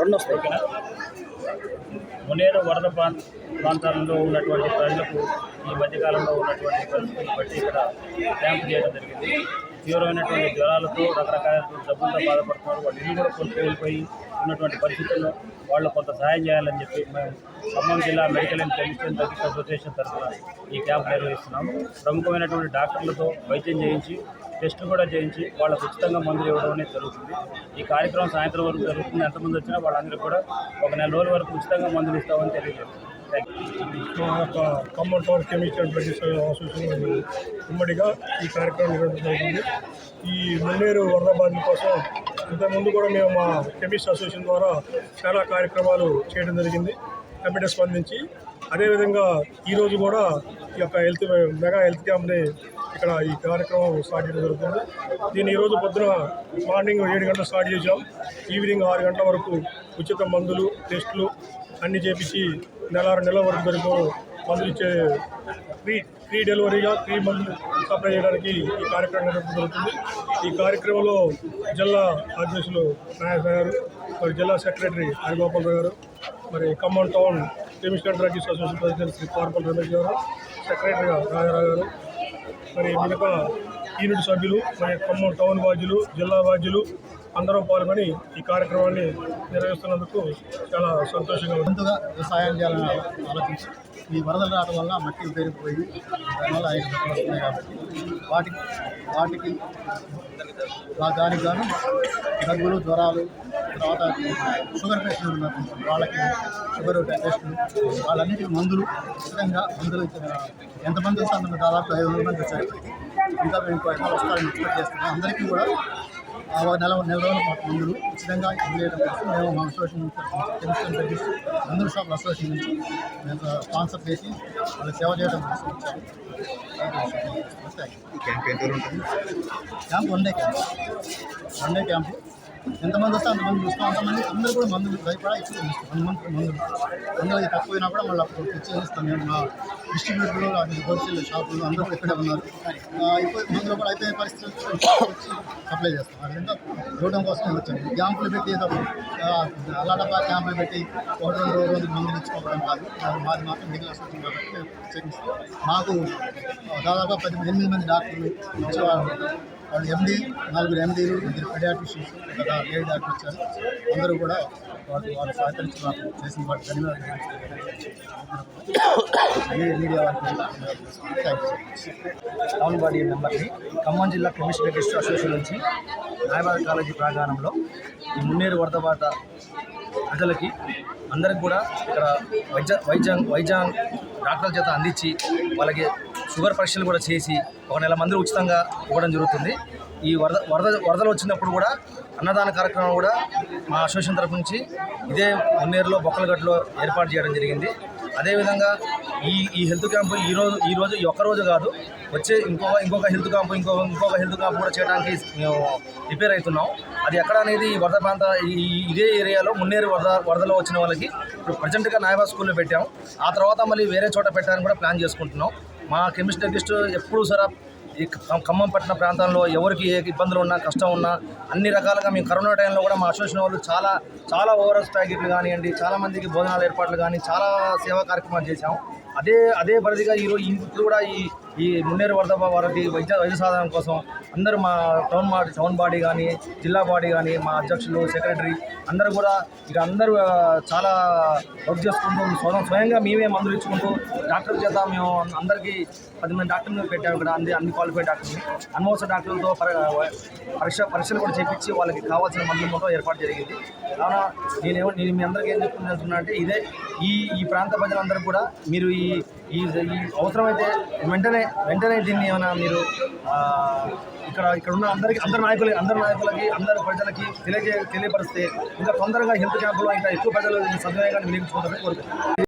రెండు వస్తాయి. మునేరు వరద ప్రాంత ప్రాంతాలలో ఉన్నటువంటి ప్రజలకు ఈ మధ్యకాలంలో ఉన్నటువంటి పరిస్థితులను బట్టి ఇక్కడ క్యాంప్ చేయడం జరిగింది. తీవ్రమైనటువంటి జ్వరాలతో రకరకాల డబ్బులతో బాధపడుతున్నారు. వాళ్ళు ఇల్లు కూడా కోల్పోయి ఉన్నటువంటి పరిస్థితుల్లో వాళ్ళు కొంత సహాయం చేయాలని చెప్పి మేము ఖమ్మం జిల్లా మెడికల్ అండ్ కెమిస్ట్రీ తగ్గిక అసోసియేషన్ తరఫున ఈ క్యాంప్ నిర్వహిస్తున్నాము. ప్రముఖమైనటువంటి డాక్టర్లతో వైద్యం చేయించి టెస్ట్ కూడా చేయించి వాళ్ళకు ఉచితంగా మందులు ఇవ్వడం అనేది జరుగుతుంది. ఈ కార్యక్రమం సాయంత్రం వరకు జరుగుతుంది. ఎంతమంది వచ్చినా వాళ్ళందరూ కూడా ఒక నెల రోజుల వరకు ఉచితంగా మందులు ఇస్తామని తెలియజేస్తున్నాం థ్యాంక్ మా యొక్క కెమిస్ట్ అండ్ అసోసియేషన్ ఉమ్మడిగా ఈ కార్యక్రమం నిర్వహించబడుతుంది ఈ మున్నేరు వరద బాధితుల కోసం ఇంతకుముందు కూడా మేము మా కెమిస్ట్ అసోసియేషన్ ద్వారా చాలా కార్యక్రమాలు చేయడం జరిగింది. కమిటీ స్పందించి అదేవిధంగా ఈరోజు కూడా ఈ యొక్క హెల్త్ మెగా హెల్త్ క్యాంప్ని ఇక్కడ ఈ కార్యక్రమం స్టార్ట్ చేయడం జరుగుతుంది. దీన్ని ఈరోజు పొద్దున మార్నింగ్ ఏడు గంటలు స్టార్ట్ చేసాం ఈవినింగ్ ఆరు గంటల వరకు ఉచిత మందులు టెస్టులు అన్నీ చేపించి నెల ఆరు నెలల వరకు వరకు మందులు ఇచ్చే ఫ్రీ ఫ్రీ డెలివరీగా ఫ్రీ మందులు సప్లై చేయడానికి ఈ కార్యక్రమం జరుగుతుంది. ఈ కార్యక్రమంలో జిల్లా అధ్యక్షులు నాయక్ గారు మరి జిల్లా సెక్రటరీ హరిగోపాల్ గారు మరి Khammam town chemist drugs association president Shri carpal Ramesh గారు సెక్రటరీగా రాజారావు గారు మరి మిగతా యూనిట్ సభ్యులు మరి ఖమ్మం టౌన్ బాధ్యులు జిల్లా బాధ్యులు అందరూ పాల్గొని ఈ కార్యక్రమాన్ని నిర్వహిస్తున్నందుకు చాలా సంతోషంగా ముందుగా వ్యవసాయం చేయాలని ఆలోచించి ఈ వరదలు రావడం వల్ల మట్టి పేరుకుపోయి దానివల్ల ఐదు దెబ్బలు వస్తున్నాయి కాబట్టి వాటికి వాటికి దానికి గాను దగ్గులు జ్వరాలు తర్వాత షుగర్ పేషెంట్ ఉన్నారు వాళ్ళకి షుగర్ టెస్టులు వాళ్ళన్నిటికీ మందులు ఖచ్చితంగా మందులు ఇచ్చిన- ఎంతమంది వస్తారు దాదాపు ఐదు వందల మంది వచ్చారు. ఇంకా మేము వస్తారని ఎక్స్పెక్ట్ చేస్తున్నాం. అందరికీ కూడా నెల నెల రోజుల పాటు మందులు. ఉచితంగా కోసం మేము మా అసోసియేషన్ కెమిస్ట్రీ మందుల షాపుల అసోసియేషన్ నుంచి మేము స్పాన్సర్ చేసి వాళ్ళకి సేవ చేయడం కోసం camp one day camp one day camp. ఎంతమంది వస్తే అంతమంది చూస్తాం అంతమంది అందరూ కూడా మందులు భయపడా ఇచ్చి వన్ మంత్ మందులు మందులు తక్కువైనా కూడా మళ్ళీ అప్పుడు ఇచ్చి మేము. మా డిస్ట్రిబ్యూటర్లు అది హోల్సేల్ షాపులు అందరూ కూడా ఇక్కడే ఉన్నారు. ఆ, అయిపోయి మందులు కూడా అయిపోయే పరిస్థితులు వచ్చి సప్లై చేస్తాం. ఆ విధంగా చూడడం కోసం వచ్చాము క్యాంపులు పెట్టి ఏదో అలాటపా క్యాంపులు పెట్టి ఒకటి రెండు రోజు రోజులు మందులు ఇచ్చుకోవడం కాదు. మాది మాత్రం మిగిలిన అసోసియేషన్ కాబట్టి చేపిస్తాం మాకు దాదాపు పది ఎనిమిది మంది డాక్టర్లు వచ్చేవాళ్ళు వాళ్ళు ఎండి నలుగురు ఎండీలు ఇద్దరు పెడియాట్రిషియన్స్ ఒక లేడీ డాక్టర్ వచ్చారు. అందరూ కూడా వాళ్ళు వాళ్ళు సహకరించి మాకు చేసిన వాటి ధన్యవాదాలు ఈ మీడియా టౌన్ బాడీ మెంబర్ని ఖమ్మం జిల్లా కెమిస్ట్ రిజిస్టర్ అసోసియేషన్ నుంచి న్యాయవాద కాలేజీ ప్రాంగణంలో ఈ మున్నేరు వరద వరదబాట ప్రజలకి అందరికి కూడా ఇక్కడ వైద్య వైద్య వైద్య డాక్టర్ల చేత అందించి వాళ్ళకి షుగర్ పరీక్షలు కూడా చేసి ఒక నెల మంది ఉచితంగా ఇవ్వడం జరుగుతుంది. ఈ వరద వరద వరదలు వచ్చినప్పుడు కూడా అన్నదాన కార్యక్రమం కూడా మా అసోసియేషన్ తరఫు నుంచి ఇదే మున్నేరులో బొక్కలగట్టులో ఏర్పాటు చేయడం జరిగింది. అదేవిధంగా ఈ ఈ హెల్త్ క్యాంపు ఈ రోజు ఈ ఒక్కరోజు ఈ ఒక్క రోజు కాదు వచ్చే ఇంకొక ఇంకొక హెల్త్ క్యాంపు ఇంకొక ఇంకొక హెల్త్ క్యాంపు కూడా చేయడానికి మేము ప్రిపేర్ అవుతున్నాం. అది ఎక్కడ అనేది ఈ వరద ప్రాంత ఈ ఇదే ఏరియాలో మున్నేరు వరద వరదలో వచ్చిన వాళ్ళకి ఇప్పుడు ప్రజెంట్గా నాయబా స్కూల్లో పెట్టాము. ఆ తర్వాత మళ్ళీ వేరే చోట పెట్టడానికి కూడా ప్లాన్ చేసుకుంటున్నాం. మా కెమిస్ట్రీ టెస్ట్ ఎప్పుడూ సరే ఈ ఖమ్మం పట్టణ ప్రాంతంలో ఎవరికి ఏ ఇబ్బందులు ఉన్నా కష్టం ఉన్నా అన్ని రకాలుగా మేము కరోనా టైంలో కూడా మా అసోసియేషన్ వాళ్ళు చాలా చాలా ఓఆర్ఎస్ ప్యాకెట్లు కానివ్వండి చాలా మందికి భోజనాల ఏర్పాట్లు కానీ చాలా సేవా కార్యక్రమాలు చేశాం అదే అదే పరిధిగా ఈరోజు ఇప్పుడు కూడా ఈ ఈ మున్నేరు వరద వారికి వైద్య వైద్య సాధనం కోసం అందరూ మా టౌన్ మా టౌన్ బాడీ కానీ జిల్లా బాడీ కానీ మా అధ్యక్షులు సెక్రటరీ అందరూ కూడా ఇక అందరూ చాలా వర్క్ చేసుకుంటూ స్వయం స్వయంగా మేమే మందులు ఇచ్చుకుంటూ డాక్టర్ చేత మేము అందరికీ పది మంది డాక్టర్లు పెట్టాము ఇక్కడ అన్ని అన్ని క్వాలిఫైడ్ డాక్టర్ని అనవసర డాక్టర్లతో పరీక్ష పరీక్షలు కూడా చేపించి వాళ్ళకి కావాల్సిన మందులు మొత్తం ఏర్పాటు జరిగింది. కావున నేనేమో నేను మీ అందరికీ ఏం చెప్తున్నా అంటే ఇదే ఈ ఈ ప్రాంత ప్రజలందరూ కూడా మీరు ఈ ఈ ఈ అవసరమైతే వెంటనే వెంటనే దీన్ని ఏమైనా మీరు ఆ, ఇక్కడ ఇక్కడ ఉన్న అందరికి అందరి నాయకులకి అందరి నాయకులకి అందరి ప్రజలకి తెలియజే తెలియపరిస్తే ఇంకా తొందరగా హెల్త్ క్యాంపులో ఇంకా ఎక్కువ ప్రజలు సద్వినియోగాన్ని వినియోగించుకుంటారని కోరుతున్నాను